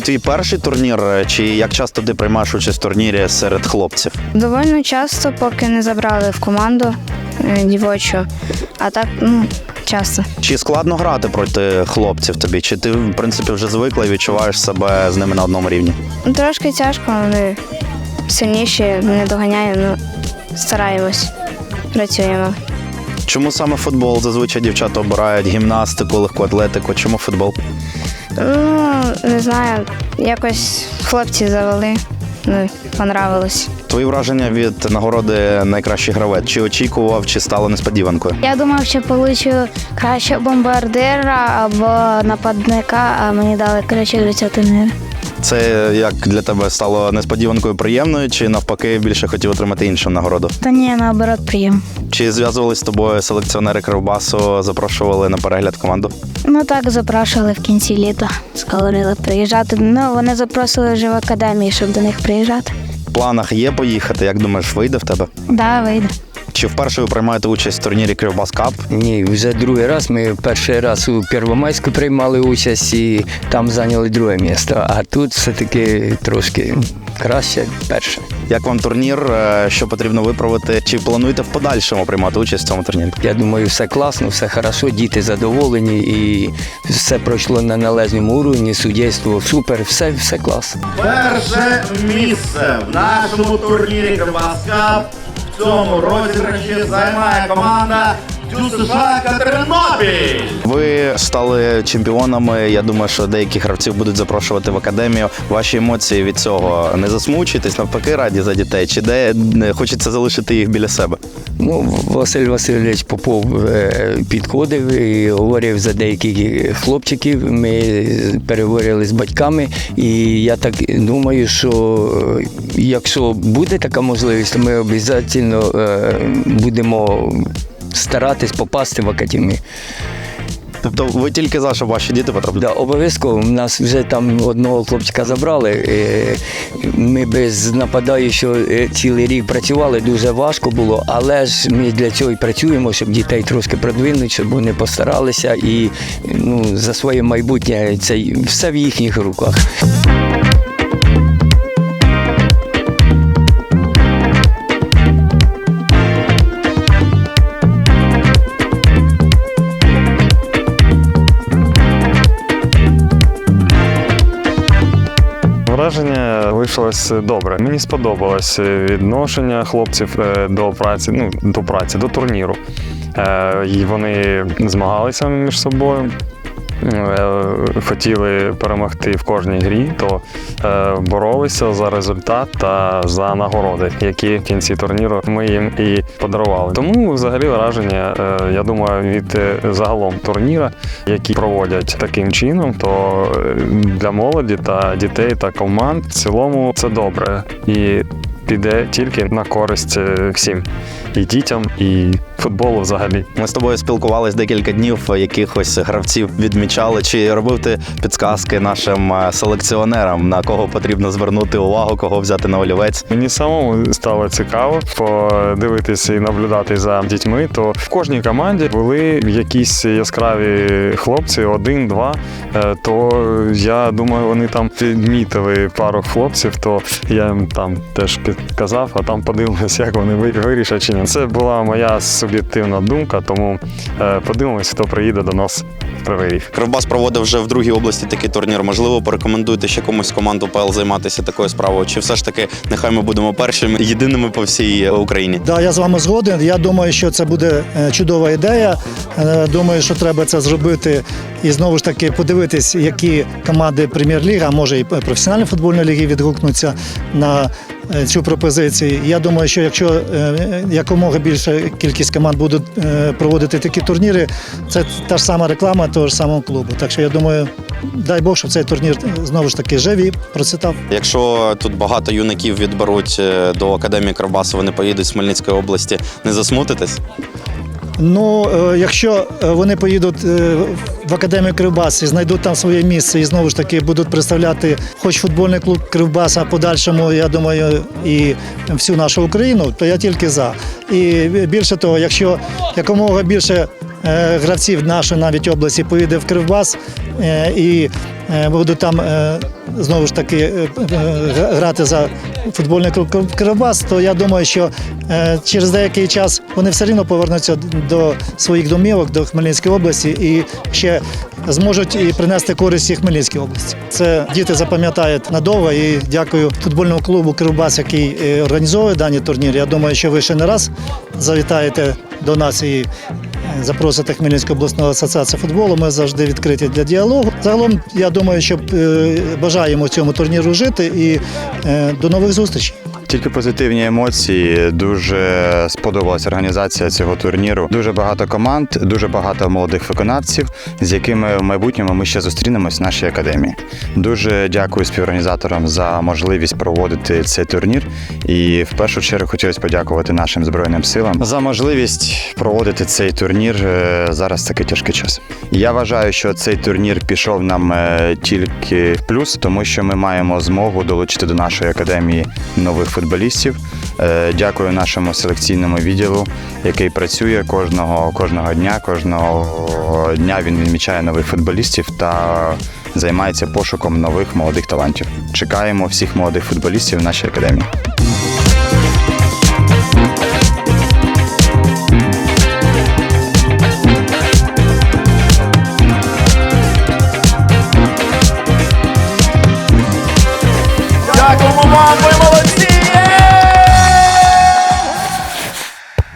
твій перший турнір, чи як часто ти приймаєш участь в турнірі серед хлопців? Довольно часто, поки не забрали в команду е, дівочу, а так, ну, часто. Чи складно грати проти хлопців тобі? Чи ти, в принципі, вже звикла і відчуваєш себе з ними на одному рівні? Трошки тяжко, вони сильніші, не доганяємо, ну, стараємось, працюємо. Чому саме футбол? Зазвичай дівчата обирають гімнастику, легку атлетику. Чому футбол? Ну, не знаю, якось хлопці завели, ну, понравилось. Твої враження від нагороди найкращий гравець? Чи очікував, чи стало несподіванкою? Я думав, що получу краще бомбардира або нападника, а мені дали краще гравця. Це як для тебе стало несподіванкою приємною, чи навпаки більше хотів отримати іншу нагороду? Та ні, наоборот, приєм. Чи зв'язувались з тобою селекціонери Кривбасу, запрошували на перегляд команду? Ну так запрошували в кінці літа. Сказали приїжджати. Ну вони запросили вже в академії, щоб до них приїжджати. В планах є поїхати. Як думаєш, вийде в тебе? Да, вийде. Чи вперше ви приймаєте участь в турнірі Кривбас Кап? Ні, вже другий раз. Ми перший раз у Первомайську приймали участь і там зайняли друге місце. А тут все-таки трошки краще перше. Як вам турнір? Е, Що потрібно виправити? Чи плануєте в подальшому приймати участь в цьому турнірі? Я думаю, все класно, все хорошо, діти задоволені і все пройшло на належному уровні, суддівство супер, все, все класно. Перше місце в нашому турнірі Кривбаскап цьому розіграші займає команда. Ви стали чемпіонами. Я думаю, що деяких гравців будуть запрошувати в академію. Ваші емоції від цього не засмучуєтесь, навпаки, раді за дітей. Чи де е, хочеться залишити їх біля себе? Ну, Василь Васильович Попов е, підходив і говорив за деяких хлопчиків. Ми переговорили з батьками, і я так думаю, що е, якщо буде така можливість, то ми обов'язково е, будемо старатись попасти в академію. Тобто ви тільки за що ваші діти потрапили? Да, обов'язково. У нас вже там одного хлопчика забрали. Ми без нападаючого е, цілий рік працювали, дуже важко було, але ж ми для цього і працюємо, щоб дітей трошки продвинути, щоб вони постаралися і ну, за своє майбутнє це все в їхніх руках. Враження лишилось добре. Мені сподобалось відношення хлопців е, до праці, ну до праці, до турніру. Е, І вони змагалися між собою. Е, Хотіли перемогти в кожній грі, то е, боролися за результат та за нагороди, які в кінці турніру ми їм і подарували. Тому взагалі враження, е, я думаю, від загалом турніра, які проводять таким чином, то для молоді та дітей та команд в цілому це добре і піде тільки на користь всім і дітям, і футболу взагалі. Ми з тобою спілкувались декілька днів, якихось гравців відмічали. Чи робив ти підсказки нашим е, селекціонерам, на кого потрібно звернути увагу, кого взяти на олівець? Мені самому стало цікаво подивитися і наблюдати за дітьми. То в кожній команді були якісь яскраві хлопці, один-два. Е, То я думаю, вони там підмітили пару хлопців, то я їм там теж підказав, а там подивимося, як вони ви- вирішать чи ні. Це була моя суб'єктивна думка, тому е, подивимось, хто приїде до нас в Кривий Ріг. Кривбас проводив вже в другій області такий турнір. Можливо, порекомендуєте ще комусь команду ПЛ займатися такою справою? Чи все ж таки нехай ми будемо першими єдиними по всій Україні? Да, я з вами згоден. Я думаю, що це буде е, чудова ідея. Е, Думаю, що треба це зробити і знову ж таки подивитись, які команди прем'єр-ліги, а може і професіональні футбольні ліги відгукнуться на е, цю пропозицію. Я думаю, що якщо е, якомога більша кількість команд будуть е, проводити такі турніри, це та ж сама реклама того ж самого клубу. Так що я думаю, дай Бог, щоб цей турнір е, знову ж таки жив і процвітав. Якщо тут багато юнаків відберуть е, до академії Кравбасу, вони поїдуть з Хмельницької області, не засмутитесь? Ну, е, якщо е, вони поїдуть е, в академію Кривбас і знайдуть там своє місце і знову ж таки будуть представляти хоч футбольний клуб Кривбаса а подальшому, я думаю, і всю нашу Україну, то я тільки за. І більше того, якщо якомога більше гравців нашої навіть області поїде в Кривбас е, і е, будуть там е, знову ж таки е, е, грати за футбольний клуб Кривбас, то я думаю, що е, через деякий час вони все рівно повернуться до своїх домівок, до Хмельницької області і ще зможуть і принести користь і Хмельницькій області. Це діти запам'ятають надовго і дякую футбольному клубу Кривбас, який е, організовує дані турніри. Я думаю, що ви ще не раз завітаєте до нас і запросити запросите Хмельницьку обласну асоціацію футболу. Ми завжди відкриті для діалогу. Загалом, я думаю, що е, бажаємо цьому турніру жити і е, до нових зустрічей. Тільки позитивні емоції. Дуже сподобалася організація цього турніру. Дуже багато команд, дуже багато молодих виконавців, з якими в майбутньому ми ще зустрінемось в нашій академії. Дуже дякую співорганізаторам за можливість проводити цей турнір. І в першу чергу хотілося подякувати нашим збройним силам за можливість проводити цей турнір е, зараз такий тяжкий час. Я вважаю, що цей турнір пішов нам е, тільки в плюс, тому що ми маємо змогу долучити до нашої академії нових футболістів. Е, Дякую нашому селекційному відділу, який працює кожного, кожного дня. Кожного дня він відмічає нових футболістів та займається пошуком нових молодих талантів. Чекаємо всіх молодих футболістів в нашій академії.